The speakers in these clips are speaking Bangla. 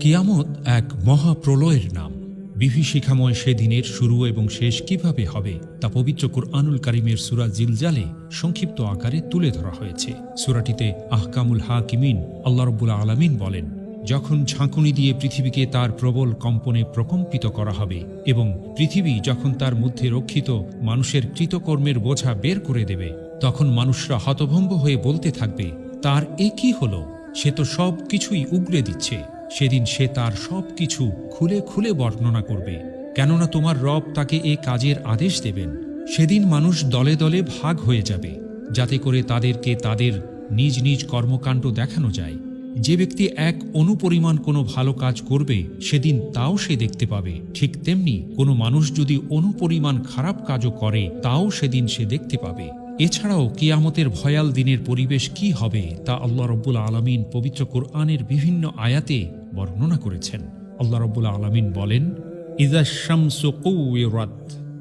কিয়ামত এক মহাপ্রলয়ের নাম। বিভীষিকাময় সেদিনের শুরু এবং শেষ কীভাবে হবে তা পবিত্র কুরআনুল কারিমের সুরা জিলজালে সংক্ষিপ্ত আকারে তুলে ধরা হয়েছে। সুরাটিতে আহকামুল হাকিমিন আল্লাহ রব্বুল আলামিন বলেন, যখন ঝাঁকুনি দিয়ে পৃথিবীকে তার প্রবল কম্পনে প্রকম্পিত করা হবে এবং পৃথিবী যখন তার মধ্যে রক্ষিত মানুষের কৃতকর্মের বোঝা বের করে দেবে, তখন মানুষরা হতভম্ব হয়ে বলতে থাকবে, তার এ কি হলো? সে তো সব কিছুই উগড়ে দিচ্ছে। সেদিন সে তার সব কিছু খুলে খুলে বর্ণনা করবে। কেননা তোমার রব তাকে এ কাজের আদেশ দেবেন। সেদিন মানুষ দলে দলে ভাগ হয়ে যাবে, যাতে করে তাদেরকে তাদের নিজ নিজ কর্মকাণ্ড দেখানো যায়। যে ব্যক্তি এক অনুপরিমাণ কোনো ভালো কাজ করবে, সেদিন তাও সে দেখতে পাবে। ঠিক তেমনি কোনো মানুষ যদি অনুপরিমাণ খারাপ কাজও করে, তাও সেদিন সে দেখতে পাবে। এছাড়াও কিয়ামতের ভয়াল দিনের পরিবেশ কি হবে তা আল্লাহ রব্বুল আলমিন পবিত্র কোরআনের বিভিন্ন আয়াতে বর্ণনা করেছেন। আল্লাহ রব্বুল আলমিন বলেন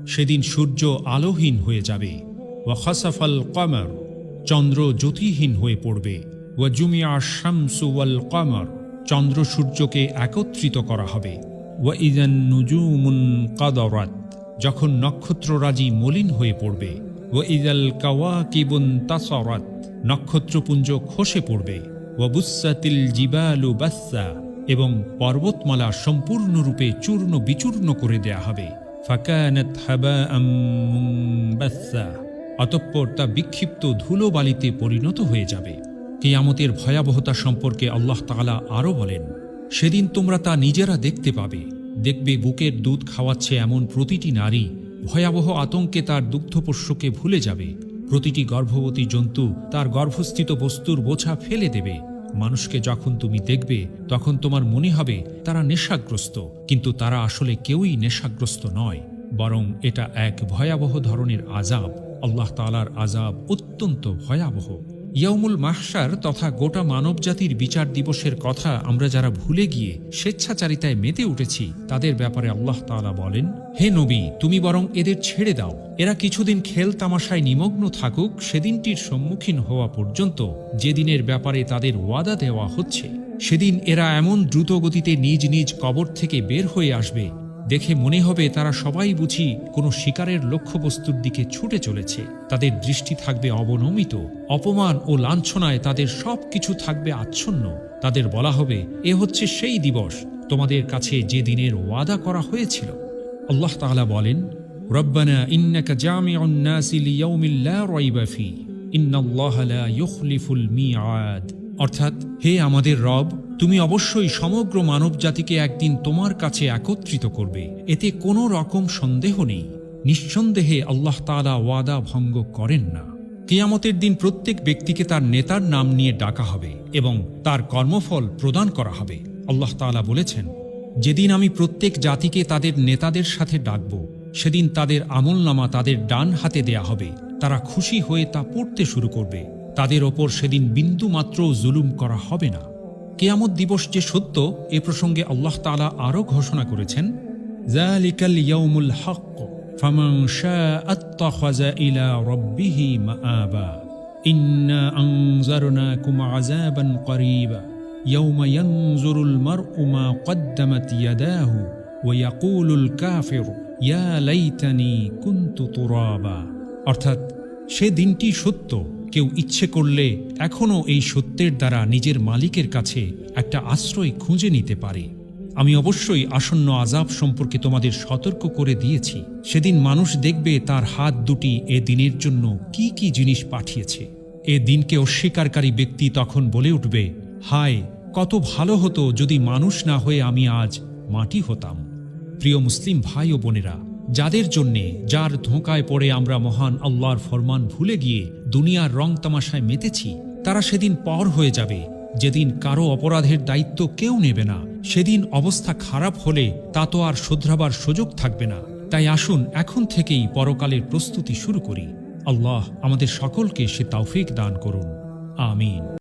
সেদিন সূর্য আলোহীন হয়ে যাবে। ওয়া খাসাফাল কমর চন্দ্র জ্যোতিহীন হয়ে পড়বে। ওয়া জুমিয়া শামসু ওয়াল কমর চন্দ্র সূর্যকে একত্রিত করা হবে। ওয়া নুজুমুন কাদরাত যখন নক্ষত্ররাজি মলিন হয়ে পড়বে। ও ইদাল কাওয়াকিবুন তাসরাত নক্ষত্রপুঞ্জ খসে পড়বে। ও বুসাতিল জিবালু বাস্সা এবং পর্বতমালা সম্পূর্ণরূপে চূর্ণ বিচূর্ণ করে দেয়া হবে। ফাকানাত মুনবাসসা অতঃপর তা বিক্ষিপ্ত ধুলোবালিতে পরিণত হয়ে যাবে। কেয়ামতের ভয়াবহতা সম্পর্কে আল্লাহ তাআলা আরও বলেন, সেদিন তোমরা তা নিজেরা দেখতে পাবে। দেখবে বুকের দুধ খাওয়াচ্ছে এমন প্রতিটি নারী ভয়াবহ আতঙ্কে তার দুগ্ধপোষ্যকে ভুলে যাবে। প্রতিটি গর্ভবতী জন্তু তার গর্ভস্থিত বস্তুর বোঝা ফেলে দেবে। মানুষকে যখন তুমি দেখবে, তখন তোমার মনে হবে তারা নেশাগ্রস্ত। কিন্তু তারা আসলে কেউই নেশাগ্রস্ত নয়, বরং এটা এক ভয়াবহ ধরনের আজাব আল্লাহ তালার আজাব অত্যন্ত ভয়াবহ। ইয়ামুল মাহসার তথা গোটা মানবজাতির বিচার দিবসের কথা আমরা যারা ভুলে গিয়ে স্বেচ্ছাচারিতায় মেতে উঠেছি, তাদের ব্যাপারে আল্লাহ তাআলা বলেন, হে নবী, তুমি বরং এদের ছেড়ে দাও। এরা কিছুদিন খেল তামাশায় নিমগ্ন থাকুক, সেদিনটির সম্মুখীন হওয়া পর্যন্ত যেদিনের ব্যাপারে তাদের ওয়াদা দেওয়া হচ্ছে, সেদিন এরা এমন দ্রুত গতিতে নিজ নিজ কবর থেকে বের হয়ে আসবে দেখে মনে হবে তারা সবাই বুঝি কোনো শিকারের লক্ষ্যবস্তুর দিকে ছুটে চলেছে। তাদের দৃষ্টি থাকবে অবনমিত, অপমান ও লাঞ্ছনায় তাদের সব কিছু থাকবে আচ্ছন্ন। তাদের বলা হবে, এ হচ্ছে সেই দিবস, তোমাদের কাছে যে দিনের ওয়াদা করা হয়েছিল। আল্লাহ তাআলা বলেন অর্থাৎ, হে আমাদের রব তুমি অবশ্যই সমগ্র মানব জাতিকে একদিন তোমার কাছে একত্রিত করবে। এতে কোনো রকম সন্দেহ নেই। নিঃসন্দেহে আল্লাহ তাআলা ওয়াদা ভঙ্গ করেন না। কিয়ামতের দিন প্রত্যেক ব্যক্তিকে তার নেতার নাম নিয়ে ডাকা হবে এবং তার কর্মফল প্রদান করা হবে। আল্লাহ তাআলা বলেছেন, যেদিন আমি প্রত্যেক জাতিকে তাদের নেতাদের সাথে ডাকব, সেদিন তাদের আমলনামা তাদের ডান হাতে দেয়া হবে। তারা খুশি হয়ে তা পড়তে শুরু করবে। তাদের ওপর সেদিন বিন্দু মাত্র জুলুম করা হবে না। কেয়ামত দিবস যে সত্য, এ প্রসঙ্গে আল্লাহ তাআলা আরও ঘোষণা করেছেন জালিকাল ইয়াউমুল হক, ফামান শাআ আত্তাখাযা ইলা রাব্বিহি মাআবা, ইন্না আনজারনাকুম আযাবান করিবা, ইয়াউমা ইয়ানজুরুল মার'উ মা কদ্দামাত ইয়াদাহু, ওয়া ইয়াকুলুল কাফির, ইয়া লাইতানি কুনতু তুরাবা। অর্থাৎ সে দিনটি সত্য। কেউ ইচ্ছে করলে এখনও এই সত্যের দ্বারা নিজের মালিকের কাছে একটা আশ্রয় খুঁজে নিতে পারে। আমি অবশ্যই আসন্ন আজাব সম্পর্কে তোমাদের সতর্ক করে দিয়েছি। সেদিন মানুষ দেখবে তার হাত দুটি এ দিনের জন্য কি কি জিনিস পাঠিয়েছে। এ দিনকে অস্বীকারী ব্যক্তি তখন বলে উঠবে, হায়, কত ভালো হতো যদি মানুষ না হয়ে আমি আজ মাটি হতাম। প্রিয় মুসলিম ভাই ও বোনেরা যাদের জন্যে, যার ধোঁকায় পড়ে আমরা মহান আল্লাহর ফরমান ভুলে গিয়ে দুনিয়ার রং তামাশায় মেতেছি, তারা সেদিন পর হয়ে যাবে। যেদিন কারও অপরাধের দায়িত্ব কেউ নেবে না, সেদিন অবস্থা খারাপ হলে তা তো আর শোধরাবার সুযোগ থাকবে না। তাই আসুন এখন থেকেই পরকালের প্রস্তুতি শুরু করি। আল্লাহ আমাদের সকলকে সে তাওফিক দান করুন। আমিন।